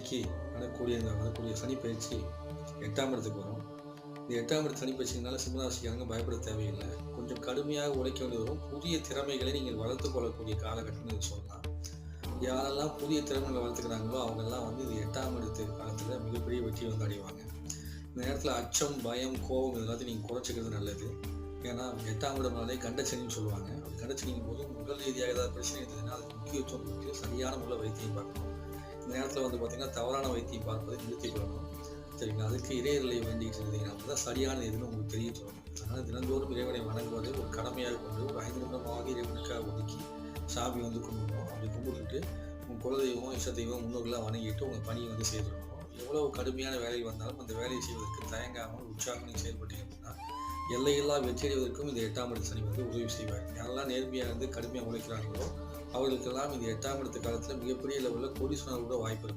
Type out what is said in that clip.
இன்னைக்கு வரக்கூடிய இந்த வரக்கூடிய சனிப்பயிற்சி எட்டாம் இடத்துக்கு வரும். இந்த எட்டாம் இடத்து சனிப்பயிற்சினால சிம்மராசிக்காரங்க பயப்பட தேவையில்லை. கொஞ்சம் கடுமையாக உழைக்க வேண்டி வரும். புதிய திறமைகளை நீங்கள் வளர்த்து கொள்ளக்கூடிய காலகட்டம்னு சொல்லலாம். யாரெல்லாம் புதிய திறமைகளை வளர்த்துக்கிறாங்களோ அவங்கெல்லாம் வந்து இது எட்டாம் இடத்து காலத்தில் மிகப்பெரிய வெற்றி வந்து அடைவாங்க. இந்த நேரத்தில் அச்சம் பயம் கோபம் இது எல்லாத்தையும் நீங்கள் குறைச்சிக்கிறது நல்லது. ஏன்னா எட்டாம் இடம்னாலே கண்டச்சனின்னு சொல்லுவாங்க. அப்படி போது உடல் ரீதியாக ஏதாவது பிரச்சனை இருந்ததுன்னா அது முக்கியத்துவம் கொடுத்து சரியான முறையில் வைத்தியம் பார்க்கணும். நேரத்தில் வந்து பார்த்தீங்கன்னா தவறான வைத்தியம் பார்ப்பதை நிறுத்திக் கொள்ளணும் சரிங்களா? அதுக்கு இறையர்களை வேண்டிக்கிட்டு இருந்தீங்கன்னா தான் சரியான எதுன்னு உங்களுக்கு தெரிய சொல்லணும் அதனால் தினந்தோறும் இறைவனை வணங்குவதை ஒரு கடமையாக கொண்டு ஒரு ஐந்து நிமிடமாக இறைவனுக்காக ஒதுக்கி சாமி வந்து கும்பிடணும். அப்படி கும்பிட்டுட்டு உங்கள் குலதெய்வம் இஷ்ட தெய்வம் முன்னோர்களாக வணங்கிட்டு உங்கள் பணியை வந்து செய்திருக்கணும் எவ்வளோ கடுமையான வேலை வந்தாலும் அந்த வேலையை செய்வதற்கு தயங்காமல் உற்சாகம் செயல்பட்டு செயல்பட்டீங்க எல்லையில்லா வெற்றியடைவதற்கும் இந்த எட்டாம் இடத்து சனி வந்து உதவி செய்வார். யாரெல்லாம் நேர்மையாக இருந்து கடுமையாக உழைக்கிறாங்களோ அவர்களுக்கெல்லாம் இந்த எட்டாம் இடத்து காலத்தில் மிகப்பெரிய லெவலில் கோடீஸ்வரர் கூட வாய்ப்பு இருக்கும்.